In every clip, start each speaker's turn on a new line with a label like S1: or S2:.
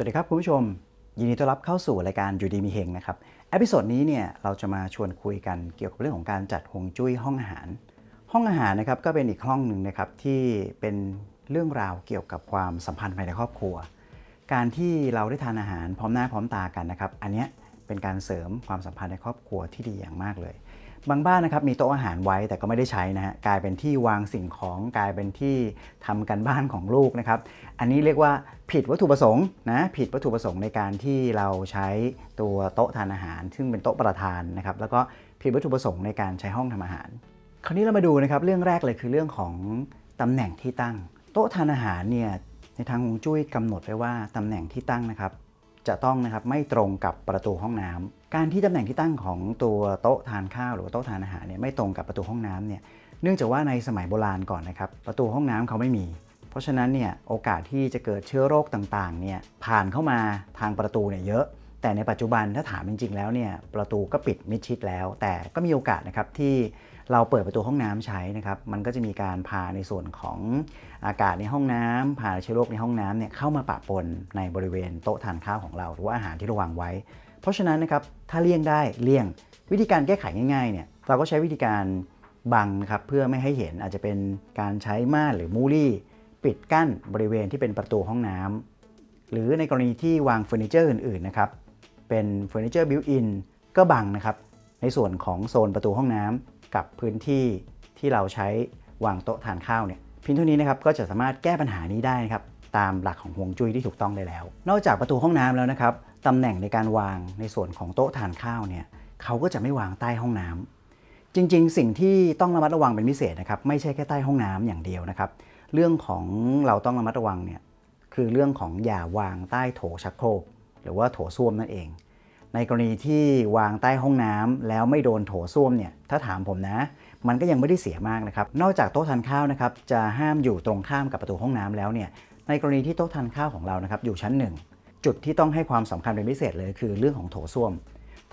S1: วัสดีครับคุณผู้ชม ยินดีต้อนรับเข้าสู่รายการอยู่ดีมีเฮงนะครับเอพิโซดนี้เนี่ยเราจะมาชวนคุยกันเกี่ยวกับเรื่องของการจัดฮวงจุ้ยห้องอาหาร ห้องอาหารนะครับก็เป็นอีกห้องหนึ่งนะครับที่เป็นเรื่องราวเกี่ยวกับความสัมพันธ์ภายในครอบครัว การที่เราได้ทานอาหารพร้อมหน้าพร้อมตากันนะครับ อันเนี้ยเป็นการเสริมความสัมพันธ์ในครอบครัวที่ดีอย่างมากเลย บางบ้านนะครับมีโต๊ะอาหารไว้แต่ก็ไม่ได้ใช้นะฮะกลายเป็นที่วางสิ่งของกลายเป็นที่ทำกันบ้านของลูกนะครับ อันนี้เรียกว่าผิดวัตถุประสงค์นะผิดวัตถุประสงค์ในการที่เราใช้ตัวโต๊ะทานอาหาร ซึ่งเป็นโต๊ะประทานนะครับแล้วก็ผิดวัตถุประสงค์ในการใช้ห้องทำอาหาร คราวนี้เรามาดูนะครับเรื่องแรกเลยคือเรื่องของตำแหน่งที่ตั้ง โต๊ะทานอาหารเนี่ยในทางฮวงจุ้ยกำหนดไว้ว่าตำแหน่งที่ตั้งนะครับ จะต้องนะครับไม่ตรงกับประตูห้องน้ำการที่ตำแหน่งที่ตั้งของตัวโต๊ะทานข้าวหรือว่าโต๊ะทานอาหารเนี่ยไม่ตรงกับประตูห้องน้ำเนี่ยเนื่องจากว่าในสมัยโบราณก่อนนะครับประตูห้องน้ำเขาไม่มี เพราะฉะนั้นเนี่ยโอกาสที่จะเกิดเชื้อโรคต่างๆเนี่ยผ่านเข้ามาทางประตูเนี่ยเยอะ แต่ในปัจจุบันถ้าถามจริงๆแล้วเนี่ยประตูก็ปิดมิดชิดแล้ว แต่ก็มีโอกาสนะครับที่ เราเปิดประตูห้องน้ำใช้นะครับมันก็จะมีการพาในส่วนของอากาศในห้องน้ำพาเชื้อโรคในห้องน้ำเนี่ยเข้ามาปะปนในบริเวณโต๊ะทานข้าวของเรา หรือว่าอาหารที่เราวางไว้ เพราะฉะนั้นนะครับถ้าเลี่ยงได้เลี่ยง วิธีการแก้ไขง่ายๆเนี่ยเราก็ใช้วิธีการบังนะครับเพื่อไม่ให้เห็นอาจจะเป็นการใช้ม่านหรือมูลี่ปิดกั้นบริเวณที่เป็นประตูห้องน้ำหรือในกรณีที่วางเฟอร์นิเจอร์อื่นๆนะครับเป็นเฟอร์นิเจอร์บิวอินก็บังนะครับในส่วนของโซนประตูห้องน้ำ กับพื้นที่ที่เราใช้วางโต๊ะทานข้าวเนี่ยเพียงเท่านี้นะครับก็จะสามารถแก้ปัญหานี้ได้นะครับตามหลักของฮวงจุ้ยที่ถูกต้องได้แล้ว นอกจากประตูห้องน้ำแล้วนะครับตำแหน่งในการวางในส่วนของโต๊ะทานข้าวเนี่ยเขาก็จะไม่วางใต้ห้องน้ำจริงๆ สิ่งที่ต้องระมัดระวังเป็นพิเศษนะครับไม่ใช่แค่ใต้ห้องน้ำอย่างเดียวนะครับเรื่องของเราต้องระมัดระวังเนี่ยคือเรื่องของอย่าวางใต้โถชักโครก หรือว่าโถส้วมนั่นเอง ในกรณีที่วางใต้ห้องน้ำแล้วไม่โดนโถส้วมเนี่ยถ้าถามผมนะ มันก็ยังไม่ได้เสียมากนะครับ นอกจากโต๊ะทานข้าวนะครับจะห้ามอยู่ตรงข้ามกับประตูห้องน้ำแล้วเนี่ยในกรณีที่โต๊ะทานข้าวของเรานะครับอยู่ชั้นหนึ่งจุดที่ต้องให้ความสำคัญเป็นพิเศษเลยคือเรื่องของโถส้วม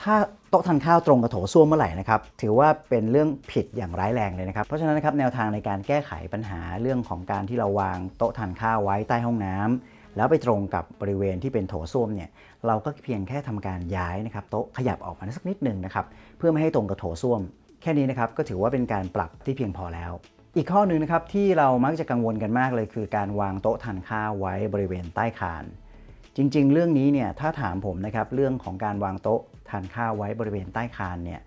S1: ถ้าโต๊ะทานข้าวตรงกับโถส้วมเมื่อไหร่นะครับถือว่าเป็นเรื่องผิดอย่างร้ายแรงเลยนะครับเพราะฉะนั้นนะครับแนวทางในการแก้ไขปัญหาเรื่องของการที่เราวางโต๊ะทานข้าวไว้ใต้ห้องน้ำ แล้วไปตรงกับบริเวณที่เป็นโถส้วมเนี่ยเราก็เพียงแค่ทำการย้ายนะครับโต๊ะขยับออกมาสักนิดหนึ่งนะครับเพื่อไม่ให้ตรงกับโถส้วม แค่นี้นะครับก็ถือว่าเป็นการปรับที่เพียงพอแล้วอีกข้อหนึ่งนะครับที่เรามักจะกังวลกันมากเลย คือการวางโต๊ะทานข้าวไว้บริเวณใต้คาน จริง ๆ เรื่องนี้เนี่ยถ้าถามผมนะครับเรื่องของการวางโต๊ะทานข้าวไว้บริเวณใต้คานเนี่ย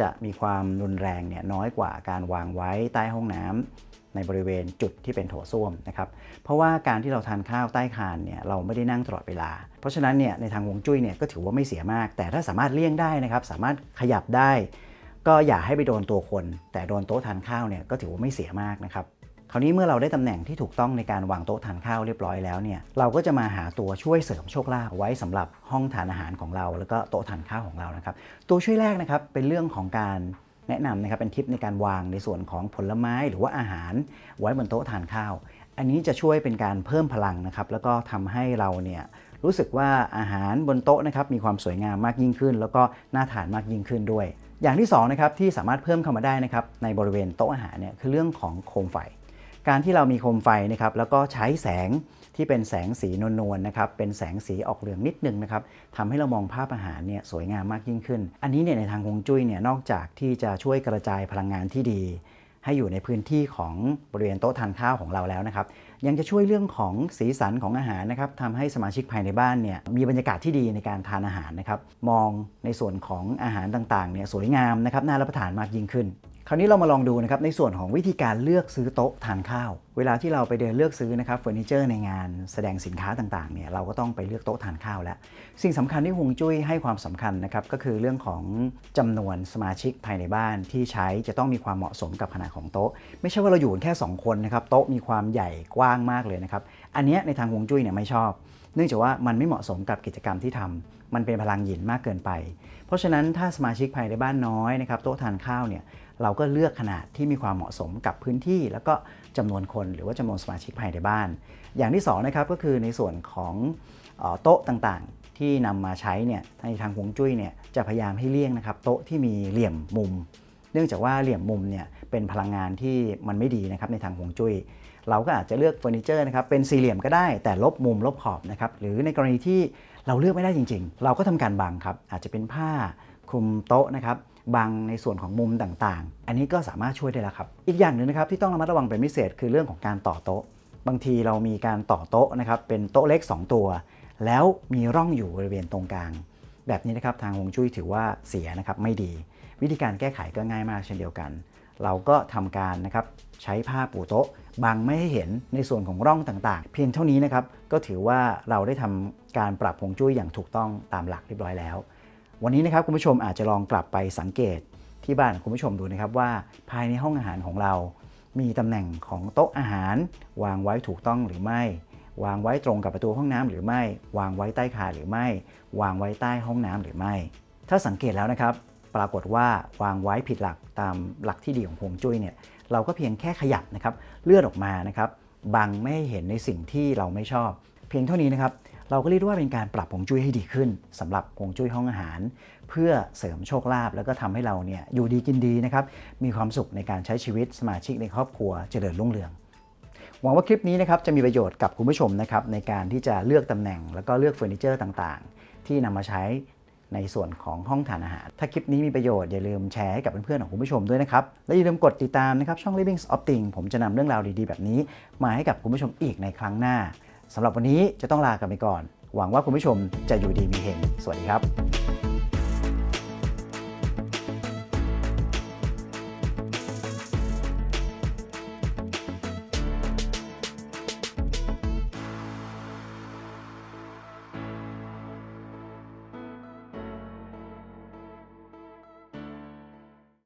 S1: จะมีความรุนแรงเนี่ยน้อยกว่าการวางไว้ใต้ห้องน้ำ ในบริเวณจุดที่เป็นโถส้วมนะครับ เพราะว่าการที่เราทานข้าวใต้คานเนี่ยเราไม่ได้นั่งตลอดเวลา เพราะฉะนั้นเนี่ยในทางวงจุ้ยเนี่ยก็ถือว่าไม่เสียมาก แต่ถ้าสามารถเลี่ยงได้นะครับ สามารถขยับได้ ก็อย่าให้ไปโดนตัวคน แต่โดนโต๊ะทานข้าวเนี่ยก็ถือว่าไม่เสียมากนะครับคราวนี้เมื่อเราได้ตำแหน่งที่ถูกต้องในการวางโต๊ะทานข้าวเรียบร้อยแล้วเนี่ยเราก็จะมาหาตัวช่วยเสริมโชคลาภไว้สำหรับห้องทานอาหารของเรา แล้วก็โต๊ะทานข้าวของเรานะครับ ตัวช่วยแรกนะครับเป็นเรื่องของการ แนะนำนะครับเป็นทิปในการวางในส่วนของผลไม้หรือว่าอาหารไว้บนโต๊ะทานข้าว อันนี้จะช่วยเป็นการเพิ่มพลังนะครับแล้วก็ทำให้เราเนี่ยรู้สึกว่าอาหารบนโต๊ะนะครับมีความสวยงามมากยิ่งขึ้น แล้วก็น่าทานมากยิ่งขึ้นด้วย อย่างที่สองนะครับที่สามารถเพิ่มเข้ามาได้นะครับในบริเวณโต๊ะอาหารเนี่ยคือเรื่องของโคมไฟ การที่เรามีโคมไฟนะครับแล้วก็ใช้แสงที่เป็นแสงสีนวลๆนะครับเป็นแสงสีออกเหลืองนิดนึงนะครับทำให้เรามองภาพอาหารเนี่ยสวยงามมากยิ่งขึ้น อันนี้เนี่ยในทางฮวงจุ้ยเนี่ยนอกจากที่จะช่วยกระจายพลังงานที่ดี ให้อยู่ในพื้นที่ของบริเวณโต๊ะทานข้าวของเราแล้วนะครับ ยังจะช่วยเรื่องของสีสันของอาหารนะครับทำให้สมาชิกภายในบ้านเนี่ยมีบรรยากาศที่ดีในการทานอาหารนะครับมองในส่วนของอาหารต่างๆเนี่ยสวยงามนะครับน่ารับประทานมากยิ่งขึ้นคราวนี้เรามาลองดูนะครับในส่วนของวิธีการเลือกซื้อโต๊ะทานข้าว เวลาที่เราไปเดินเลือกซื้อนะครับเฟอร์นิเจอร์ในงานแสดงสินค้าต่างๆเนี่ยเราก็ต้องไปเลือกโต๊ะทานข้าวแล้ว สิ่งสำคัญที่ฮวงจุ้ยให้ความสำคัญนะครับก็คือเรื่องของจำนวนสมาชิกภายในบ้านที่ใช้จะต้องมีความเหมาะสมกับขนาดของโต๊ะ ไม่ใช่ว่าเราอยู่แค่ 2 คนนะครับโต๊ะมีความใหญ่กว้างมากเลยนะครับ อันนี้ในทางฮวงจุ้ยเนี่ยไม่ชอบ เนื่องจากว่ามันไม่เหมาะสมกับกิจกรรมที่ทำมันเป็นพลังหยินมากเกินไป เพราะฉะนั้นถ้าสมาชิกภายในบ้านน้อยนะครับโต๊ะทานข้าวเนี่ยเราก็เลือกขนาดที่มีความเหมาะสมกับพื้นที่ แล้วก็จำนวนคนหรือว่าจำนวนสมาชิกภายในบ้าน อย่างที่สองนะครับก็คือในส่วนของโต๊ะต่างๆ ที่นำมาใช้เนี่ยในทางฮวงจุ้ยเนี่ยจะพยายามให้เลี่ยงนะครับโต๊ะที่มีเหลี่ยมมุม เนื่องจากว่าเหลี่ยมมุมเนี่ยเป็นพลังงานที่มันไม่ดีนะครับในทางฮวงจุ้ย เราก็อาจจะเลือกเฟอร์นิเจอร์นะครับเป็นสี่เหลี่ยมก็ได้แต่ลบมุมลบขอบนะครับหรือในกรณีที่เราเลือกไม่ได้จริง ๆ เราก็ทำการบังครับอาจจะเป็นผ้าคลุมโต๊ะนะครับบังในส่วนของมุมต่างๆ อันนี้ก็สามารถช่วยได้แล้วครับ อีกอย่างหนึ่งนะครับที่ต้องระมัดระวังเป็นพิเศษคือเรื่องของการต่อโต๊ะ บางทีเรามีการต่อโต๊ะนะครับเป็นโต๊ะเล็ก 2 ตัว แล้วมีร่องอยู่บริเวณตรงกลาง แบบนี้นะครับทางฮวงจุ้ยถือว่าเสียนะครับไม่ดี วิธีการแก้ไขก็ง่ายมากเช่นเดียวกัน เราก็ทำการนะครับใช้ผ้าปูโต๊ะบังไม่ให้เห็นในส่วนของร่องต่างๆ เพียงเท่านี้นะครับก็ถือว่าเราได้ทำการปรับฮวงจุ้ยอย่างถูกต้องตามหลักเรียบร้อยแล้ว วันนี้นะครับคุณผู้ชมอาจจะลองกลับไปสังเกตที่บ้านคุณผู้ชมดูนะครับว่าภายในห้องอาหารของเรา มีตำแหน่งของโต๊ะอาหาร วางไว้ถูกต้องหรือไม่ วางไว้ตรงกับประตูห้องน้ำหรือไม่ วางไว้ใต้คาหรือไม่ วางไว้ใต้ห้องน้ำหรือไม่ ถ้าสังเกตแล้วนะครับ ปรากฏว่าวางไว้ผิดหลักตามหลักที่ดีของฮวงจุ้ยเนี่ยเราก็เพียงแค่ขยับนะครับเลื่อนออกมานะครับบังไม่ให้เห็นในสิ่งที่เราไม่ชอบ เพียงเท่านี้นะครับเราก็เรียกว่าเป็นการปรับฮวงจุ้ยให้ดีขึ้นสำหรับฮวงจุ้ยห้องอาหาร เพื่อเสริมโชคลาภแล้วก็ทำให้เราเนี่ยอยู่ดีกินดีนะครับมีความสุขในการใช้ชีวิตสมาชิกในครอบครัวเจริญรุ่งเรืองหวังว่าคลิปนี้นะครับจะมีประโยชน์กับคุณผู้ชมนะครับในการที่จะเลือกตำแหน่ง แล้วก็เลือกเฟอร์นิเจอร์ต่างๆ ที่นำมาใช้ ในส่วนของห้องทานอาหาร ถ้าคลิปนี้มีประโยชน์อย่าลืมแชร์ให้กับเพื่อนๆของคุณผู้ชมด้วยนะครับ และอย่าลืมกดติดตามนะครับช่อง Living of Thing ผมจะนำเรื่องราวดีๆ แบบนี้ มาให้กับคุณผู้ชมอีกในครั้งหน้าสำหรับวันนี้จะต้องลากันไปก่อน หวังว่าคุณผู้ชมจะอยู่ดีมีเฮงสวัสดีครับ